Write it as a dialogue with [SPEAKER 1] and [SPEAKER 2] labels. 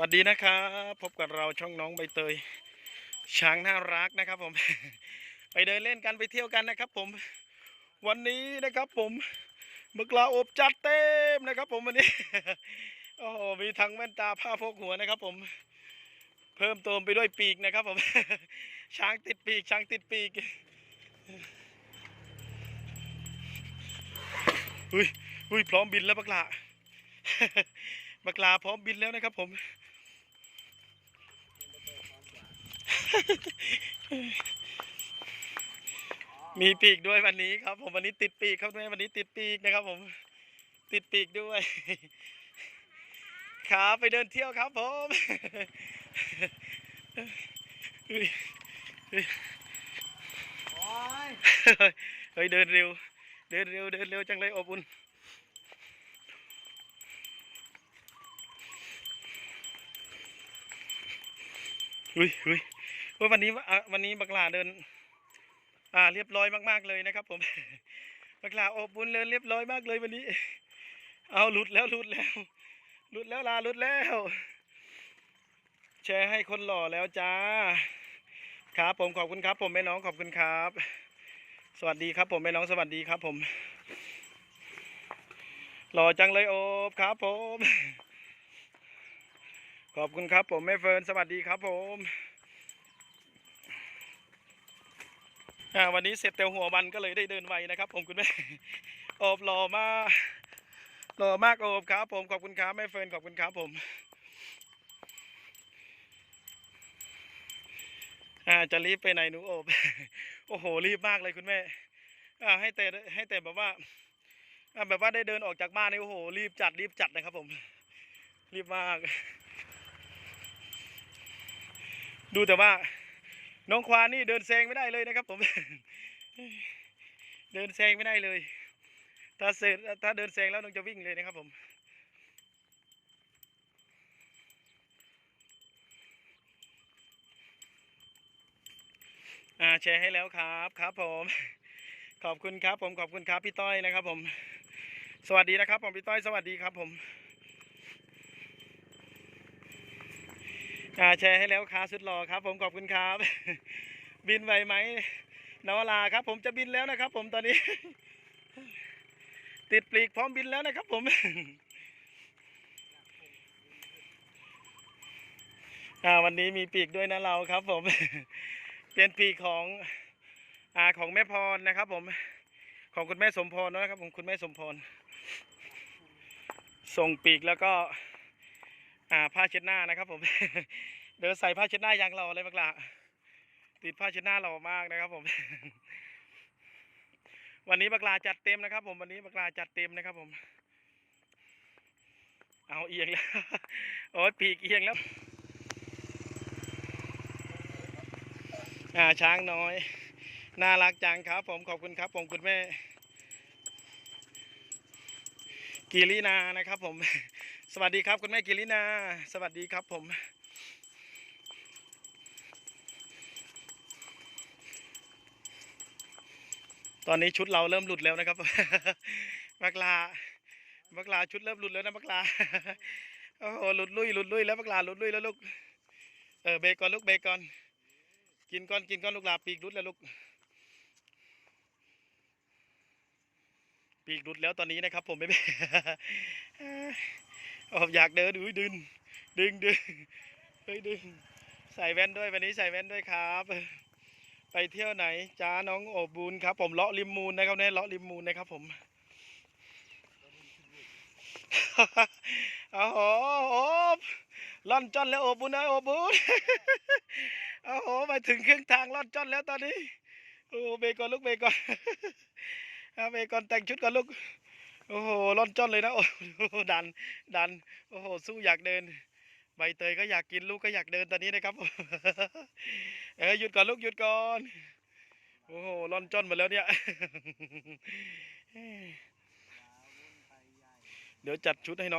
[SPEAKER 1] วัสดีนะครับ พบกับเราช่องน้องใบเตย ช้างน่ารักนะครับผม ไปเดินเล่นกันไปเที่ยวกันนะครับ ผม วันนี้นะครับผมมึกลาอบจัดเต็มนะครับ ผมวันนี้โอ้โหมีทั้งแว่นตาผ้าโพกหัวนะครับ ผม เพิ่มเติมไปด้วยปีกนะครับ ผม ช้างติดปีก ช้างติดปีกอุ้ยอุ้ยพร้อมบินแล้วบักละบักลาพร้อมบินแล้วนะครับผม มีปีกด้วยวันนี้ครับ ผมวันนี้ติดปีกครับด้วยวันนี้ติดปีกนะครับ ผมติดปีกด้วย ครับไปเดินเที่ยวครับ ผมเฮ้ยเฮ้ยเฮ้ยเดินเร็ว เดินเร็วเดินเร็วจังเลยอบอุ่นอุ้ยอุ้ย วันนี้วันนี้บักลาเดิน อ่า เรียบร้อยมากๆเลยนะครับผมบักลาอบอุ่นเดินเรียบร้อยมากเลยวันนี้ เอาหลุดแล้วหลุดแล้วหลุดแล้วลาหลุดแล้ว แชร์ให้คนหล่อแล้วจ้า ครับผมขอบคุณครับ ผมแม่น้องขอบคุณครับ สวัสดีครับ ผมแม่น้องสวัสดีครับ ผม หล่อจังเลยโอบครับผม ขอบคุณครับ ผมแม่เฟิร์นสวัสดีครับ ผมอ่า วันนี้เสร็จแต่หัววันก็เลยได้เดินไวนะครับ ผมคุณแม่โอบหล่อมากหล่อมากโอบครับผมขอบคุณครับแม่เฟิร์นขอบคุณครับผมอ่าจะรีบไปไหนหนูโอบโอ้โหรีบมากเลยคุณแม่อ่าให้แต่ให้แต่แบบว่าอ่าแบบว่าได้เดินออกจากบ้านนี่โอ้โหรีบจัดรีบจัดนะครับ ผม รีบมาก ดูแต่ว่า น้องควานนี่เดินแซงไม่ได้เลยนะครับผม เดินแซงไม่ได้เลย ถ้าเสร็จถ้าเดินแซงแล้วน้องจะวิ่งเลยนะครับผม อ่าแชร์ให้แล้วครับครับผม ขอบคุณครับผมขอบคุณครับพี่ต้อยนะครับผม สวัสดีนะครับผมพี่ต้อยสวัสดีครับผม อ่าแชร์ให้แล้วครับสุดหล่อครับ ผมขอบคุณครับ บินไหวไหมนวลาครับ ผมจะบินแล้วนะครับ ผมตอนนี้ ติดปลีกพร้อมบินแล้วนะครับ ผมวันนี้มีปีกด้วยนะเราครับ ผมเป็นปีกของอ่าของแม่พรนะครับ ผมของคุณแม่สมพรนะครับ ผมคุณแม่สมพรส่งปีกแล้วก็ อ่าผ้าเช็ดหน้านะครับ ผม เดี๋ยวใส่ผ้าเช็ดหน้ายางเราเลยบักละติดผ้าเช็ดหน้าเรามากนะครับ ผม วันนี้บักลาจัดเต็มนะครับ ผมวันนี้บักลาจัดเต็มนะครับ ผม เอาเอียงแล้วโอ้ยปีกเอียงแล้ว อ่าช้างน้อย น่ารักจังครับ ผมขอบคุณครับ ผมคุณแม่กิรินานะครับ ผม สวัสดีครับ คุณแม่กิรินา สวัสดีครับผม ตอนนี้ชุดเราเริ่มหลุดแล้วนะครับบักลาบักลาชุดเริ่มหลุดแล้วนะบักลา โอ้โหหลุดลุยหลุดลุยแล้วบักลาหลุดลุยแล้วลูก เออเบรกก่อนลูกเบรกก่อน กินก่อนกินก่อนลูกลาปีกหลุดแล้วลูก ปีกหลุดแล้วตอนนี้นะครับ ผมไม่โอ้อยากเดินอุ้ยดึงดึงดึงเฮ้ยดึงใส่แว่นด้วยวันนี้ใส่แว่นด้วยครับ ไปเที่ยวไหนจ้าน้องโอบบูนครับ ผมเลาะริมมูลนะครับเนี่ยเลาะริมมูลนะครับผมโอ้โหโอบล่อนจอนแล้วโอบบุญนะโอบบุญโอ้โหไปถึงครึ่งทางล่อนจอนแล้วตอนนี้โอ้เบก่อนลูกเบก่อนเอาเบรกก่อนแต่งชุดก่อนลูก โอ้โหล่อนจ้อนเลยนะ โอ้โหดัน ดัน โอ้โห สู้อยากเดิน ใบเตยก็อยากกินลูกก็อยากเดินตอนนี้นะครับ เออหยุดก่อนลูกหยุดก่อน โอ้โหล่อนจ้อนมาแล้วเนี่ย เดี๋ยวจัดชุดให้น้อง